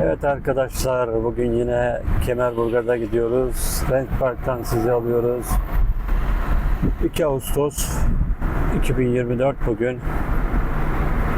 Evet arkadaşlar bugün yine Kemerburgaz'a gidiyoruz. Renk Park'tan sizi alıyoruz. 2 Ağustos 2024 bugün.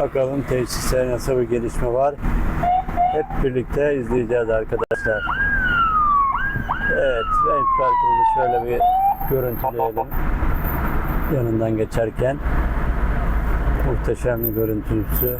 Bakalım tesiste nasıl bir gelişme var. Hep birlikte izleyeceğiz arkadaşlar. Evet Renk Park'ımızı şöyle bir görüntüleyelim. Yanından geçerken. Muhteşem bir görüntüsü.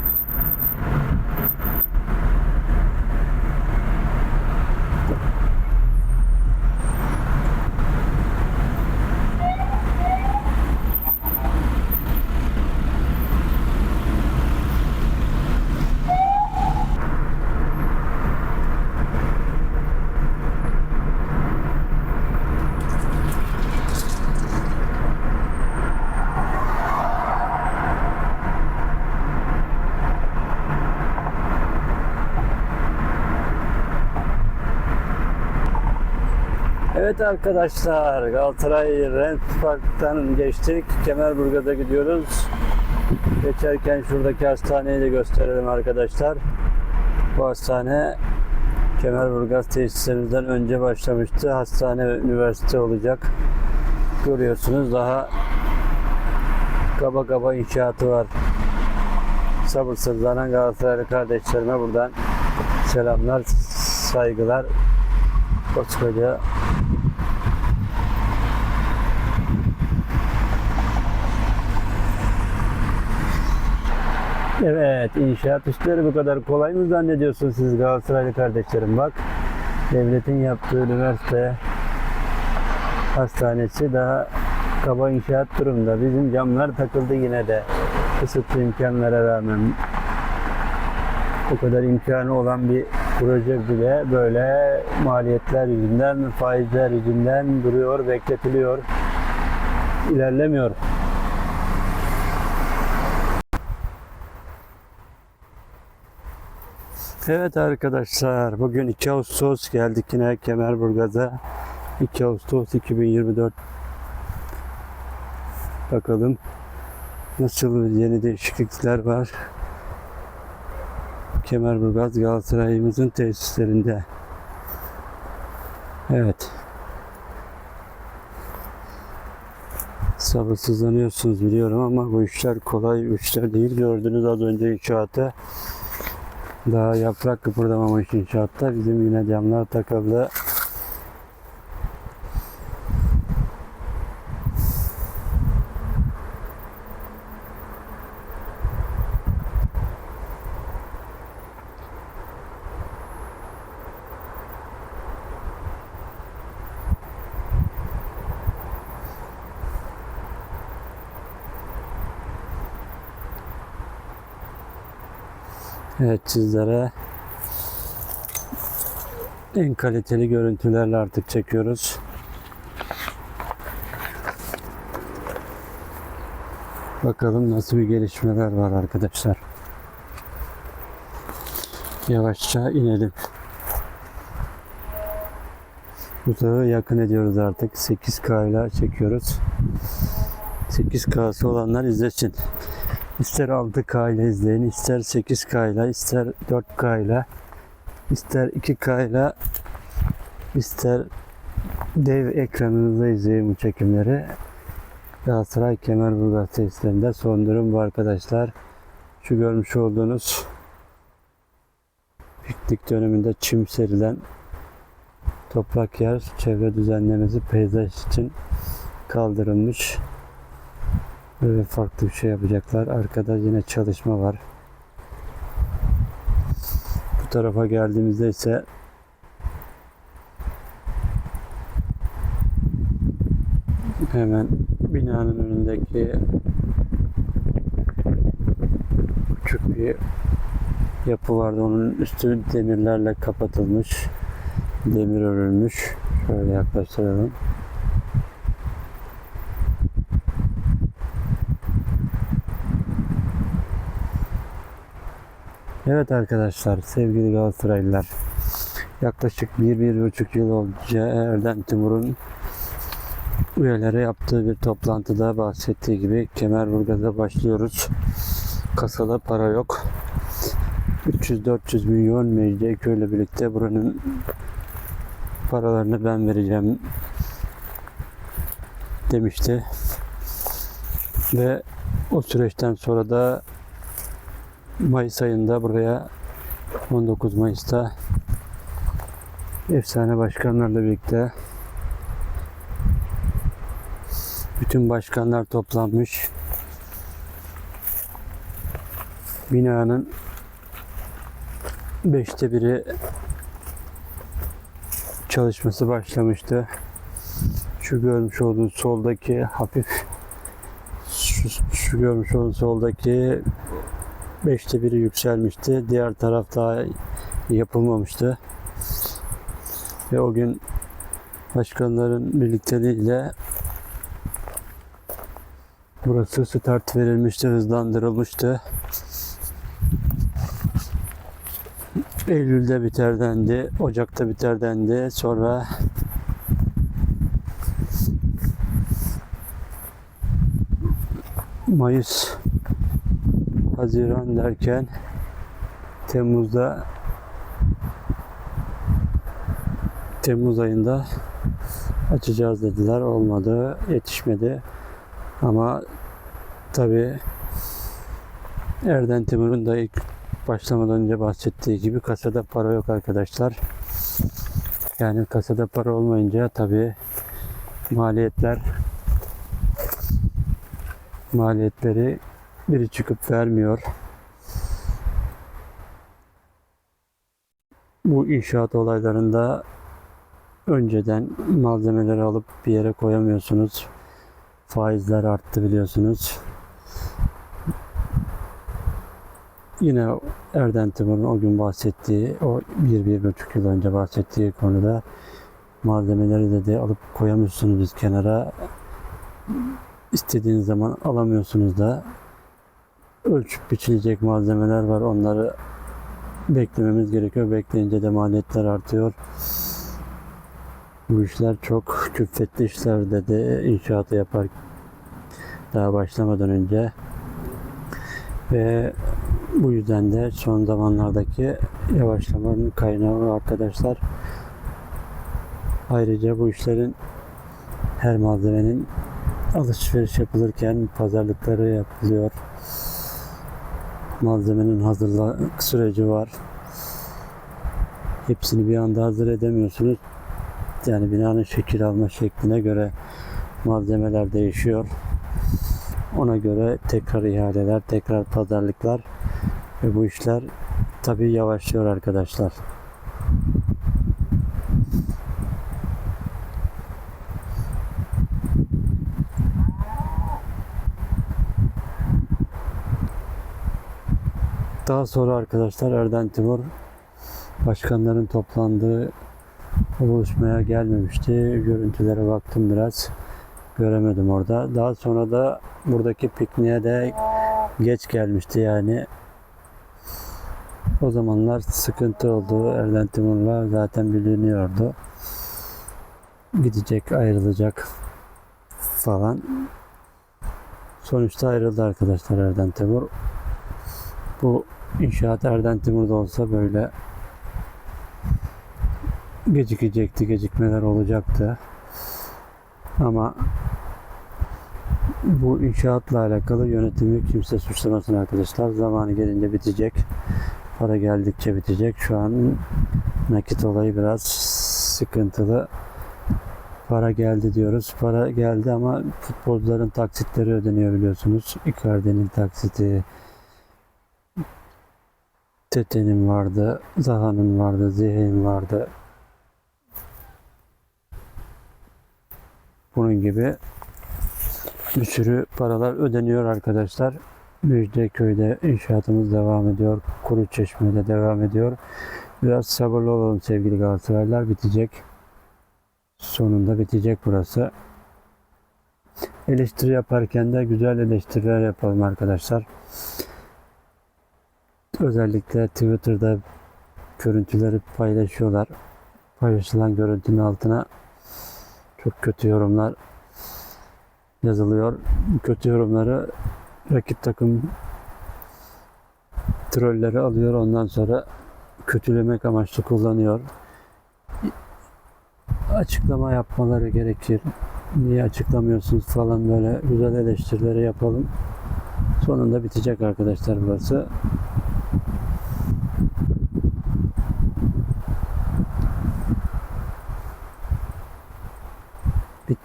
Evet arkadaşlar Galatasaray Rent Park'tan geçtik. Kemerburgaz'a gidiyoruz. Geçerken şuradaki hastaneyi de gösterelim arkadaşlar. Bu hastane Kemerburgaz tesislerimizden önce başlamıştı. Hastane ve üniversite olacak. Görüyorsunuz daha kaba kaba inşaatı var. Sabırsızlanan Galatasaraylı kardeşlerime buradan selamlar, saygılar. Koskoca Evet, inşaat işleri bu kadar kolay mı zannediyorsunuz siz Galatasaraylı kardeşlerim? Bak, devletin yaptığı üniversite hastanesi daha kaba inşaat durumda. Bizim camlar takıldı yine de kısıtlı imkanlara rağmen. O kadar imkanı olan bir proje bile böyle maliyetler yüzünden, faizler yüzünden duruyor, bekletiliyor, ilerlemiyor. Evet arkadaşlar bugün 2 Ağustos geldik yine Kemerburgaz'a. 2 Ağustos 2024 bakalım nasıl yeni değişiklikler var. Kemerburgaz Galatasaray'ımızın tesislerinde. Evet. Sabırsızlanıyorsunuz biliyorum ama bu işler kolay işler değil. Gördünüz az önce inşaatı daha yaprak kıpırdamamış inşaatta. Bizim yine camlar takıldı. Evet sizlere en kaliteli görüntülerle artık çekiyoruz. Bakalım nasıl bir gelişmeler var arkadaşlar. Yavaşça inelim. Uzağı yakın ediyoruz artık. 8K ile çekiyoruz. 8K'sı olanlar izlesin. İster 6K ile izleyin, ister 8K ile, ister 4K ile, ister 2K ile, ister dev ekranınızda izleyin bu çekimleri. Galatasaray Kemerburgaz tesislerinde son durum bu arkadaşlar. Şu görmüş olduğunuz piknik döneminde çim serilen toprak yer çevre düzenlemesi peyzaj için kaldırılmış. Farklı bir şey yapacaklar. Arkada yine çalışma var. Bu tarafa geldiğimizde ise hemen binanın önündeki küçük bir yapı vardı. Onun üstü demirlerle kapatılmış. Demir örülmüş. Şöyle yaklaştıralım. Evet arkadaşlar, sevgili Galatasaraylılar. Yaklaşık 1-1,5 yıl önce Erdem Timur'un üyeleri yaptığı bir toplantıda bahsettiği gibi Kemerburgaz'a başlıyoruz. Kasada para yok. 300-400 milyon Mecidiyeköy ile birlikte buranın paralarını ben vereceğim demişti. Ve o süreçten sonra da Mayıs ayında buraya 19 Mayıs'ta efsane başkanlarla birlikte bütün başkanlar toplanmış. Binanın beşte biri çalışması başlamıştı. Şu görmüş olduğunuz soldaki hafif şu, şu görmüş olduğunuz soldaki beşte biri yükselmişti. Diğer taraf daha yapılmamıştı. Ve o gün başkanların birlikteliğiyle burası start verilmişti, hızlandırılmıştı. Eylül'de biter dendi, Ocak'ta biter dendi. Sonra Mayıs, Haziran derken Temmuz'da Temmuz ayında açacağız dediler. Olmadı, yetişmedi. Ama tabi Erden Timur'un da ilk başlamadan önce bahsettiği gibi kasada para yok arkadaşlar. Yani kasada para olmayınca tabi maliyetler maliyetleri biri çıkıp vermiyor. Bu inşaat olaylarında önceden malzemeleri alıp bir yere koyamıyorsunuz. Faizler arttı biliyorsunuz. Yine Erden Timur'un o gün bahsettiği, o bir, bir buçuk yıl önce bahsettiği konuda malzemeleri dedi alıp koyamıyorsunuz biz kenara. İstediğiniz zaman alamıyorsunuz da ölçüp biçilecek malzemeler var. Onları beklememiz gerekiyor. Bekleyince de maliyetler artıyor. Bu işler çok külfetli işler dedi inşaatı yapar daha başlamadan önce. Ve bu yüzden de son zamanlardaki yavaşlamanın kaynağı arkadaşlar. Ayrıca bu işlerin her malzemenin alışveriş yapılırken pazarlıkları yapılıyor. Malzemenin hazırlık süreci var. Hepsini bir anda hazır edemiyorsunuz. Yani binanın şekil alma şekline göre malzemeler değişiyor. Ona göre tekrar ihaleler, tekrar pazarlıklar ve bu işler tabii yavaşlıyor arkadaşlar. Daha sonra arkadaşlar Erden Timur başkanların toplandığı buluşmaya gelmemişti. Görüntülere baktım biraz. Göremedim orada. Daha sonra da buradaki pikniğe de geç gelmişti yani. O zamanlar sıkıntı oldu. Erden Timur'la zaten biliniyordu. Gidecek, ayrılacak falan. Sonuçta ayrıldı arkadaşlar Erden Timur. Bu inşaat Erden Timur'da olsa böyle gecikecekti, gecikmeler olacaktı. Ama bu inşaatla alakalı yönetimi kimse suçlamasın arkadaşlar. Zamanı gelince bitecek. Para geldikçe bitecek. Şu an nakit olayı biraz sıkıntılı. Para geldi diyoruz. Para geldi ama futbolcuların taksitleri ödeniyor biliyorsunuz. Icardi'nin taksiti, Tete'nin vardı, Zaha'nın vardı, Ziha'nın vardı. Bunun gibi bir sürü paralar ödeniyor arkadaşlar. Müjdeköy'de inşaatımız devam ediyor. Kuru Çeşme'de devam ediyor. Biraz sabırlı olalım sevgili Galatasaraylılar. Bitecek. Sonunda bitecek burası. Eleştiri yaparken de güzel eleştiriler yapalım arkadaşlar. Özellikle Twitter'da görüntüleri paylaşıyorlar. Paylaşılan görüntünün altına çok kötü yorumlar yazılıyor. Kötü yorumları rakip takım trolleri alıyor ondan sonra kötülemek amaçlı kullanıyor. Açıklama yapmaları gerekir. Niye açıklamıyorsunuz falan böyle güzel eleştirileri yapalım. Sonunda bitecek arkadaşlar burası.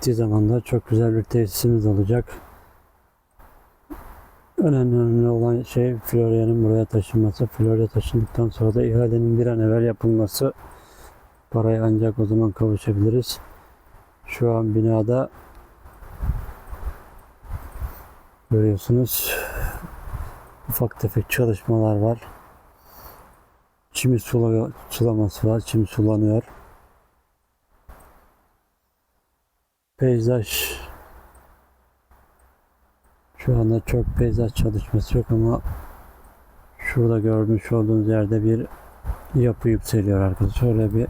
Bittiği zaman da çok güzel bir tesisimiz olacak. Önemli, önemli olan şey Florya'nın buraya taşınması. Florya taşındıktan sonra da ihalenin bir an evvel yapılması. Paraya ancak o zaman kavuşabiliriz. Şu an binada görüyorsunuz ufak tefek çalışmalar var. Çimi sula, sulaması var. Çim sulanıyor. Peyzaj şu anda çok peyzaj çalışması yok ama şurada görmüş olduğunuz yerde bir yapı yükseliyor arkadaşlar. Öyle bir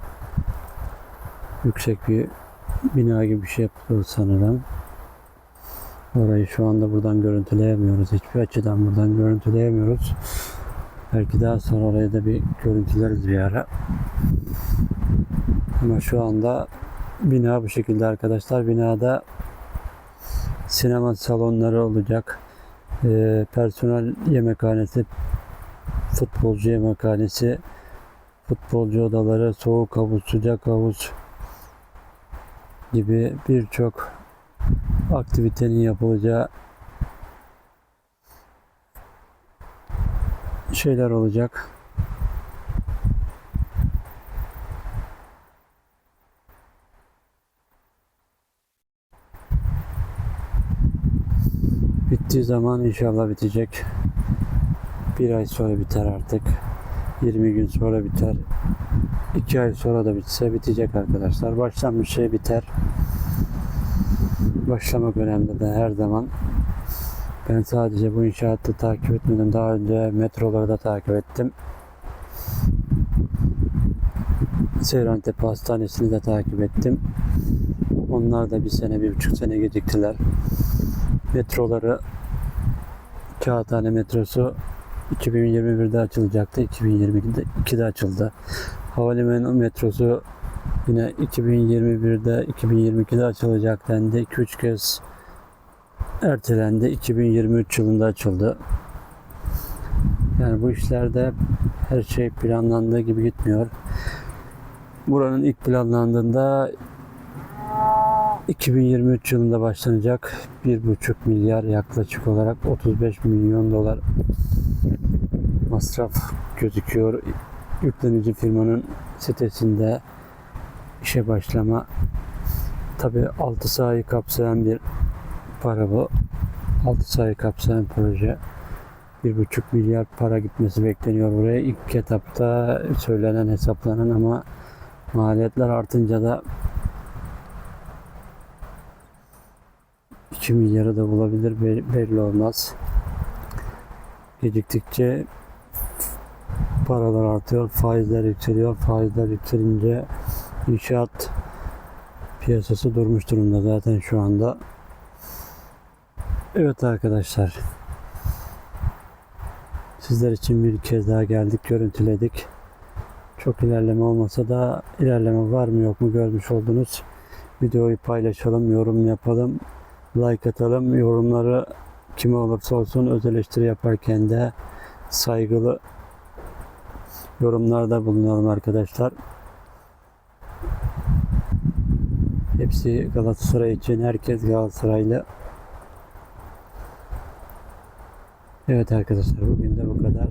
yüksek bir bina gibi bir şey yapılıyor sanırım. Orayı şu anda buradan görüntüleyemiyoruz. Hiçbir açıdan buradan görüntüleyemiyoruz. Belki daha sonra orayı da bir görüntüleriz bir ara. Ama şu anda bina bu şekilde arkadaşlar. Binada sinema salonları olacak. Ee, personel yemekhanesi, futbolcu yemekhanesi, futbolcu odaları, soğuk havuz, sıcak havuz gibi birçok aktivitenin yapılacağı şeyler olacak. Bittiği zaman inşallah bitecek. Bir ay sonra biter artık. 20 gün sonra biter. 2 ay sonra da bitse bitecek arkadaşlar. Başlanmış şey biter. Başlamak önemli de her zaman. Ben sadece bu inşaatı takip etmedim. Daha önce metroları da takip ettim. Seyrantepe Hastanesi'ni de takip ettim. Onlar da bir sene, bir buçuk sene geciktiler. Metroları Kağıthane metrosu 2021'de açılacaktı. 2022'de 2'de açıldı. Havalimanı metrosu yine 2021'de 2022'de açılacak dendi. 2-3 kez ertelendi. 2023 yılında açıldı. Yani bu işlerde her şey planlandığı gibi gitmiyor. Buranın ilk planlandığında 2023 yılında başlanacak 1,5 milyar yaklaşık olarak 35 milyon dolar masraf gözüküyor. Yüklenici firmanın sitesinde işe başlama tabi 6 sahayı kapsayan bir para bu. 6 sahayı kapsayan proje. 1,5 milyar para gitmesi bekleniyor buraya. İlk etapta söylenen hesaplanan ama maliyetler artınca da 2 milyarı da bulabilir bel- belli olmaz. Geciktikçe paralar artıyor, faizler yükseliyor. Faizler yükselince inşaat piyasası durmuş durumda zaten şu anda. Evet arkadaşlar. Sizler için bir kez daha geldik, görüntüledik. Çok ilerleme olmasa da ilerleme var mı yok mu görmüş oldunuz. Videoyu paylaşalım, yorum yapalım like atalım. Yorumları kime olursa olsun öz eleştiri yaparken de saygılı yorumlarda bulunalım arkadaşlar. Hepsi Galatasaray için. Herkes Galatasaraylı. Evet arkadaşlar bugün de bu kadar.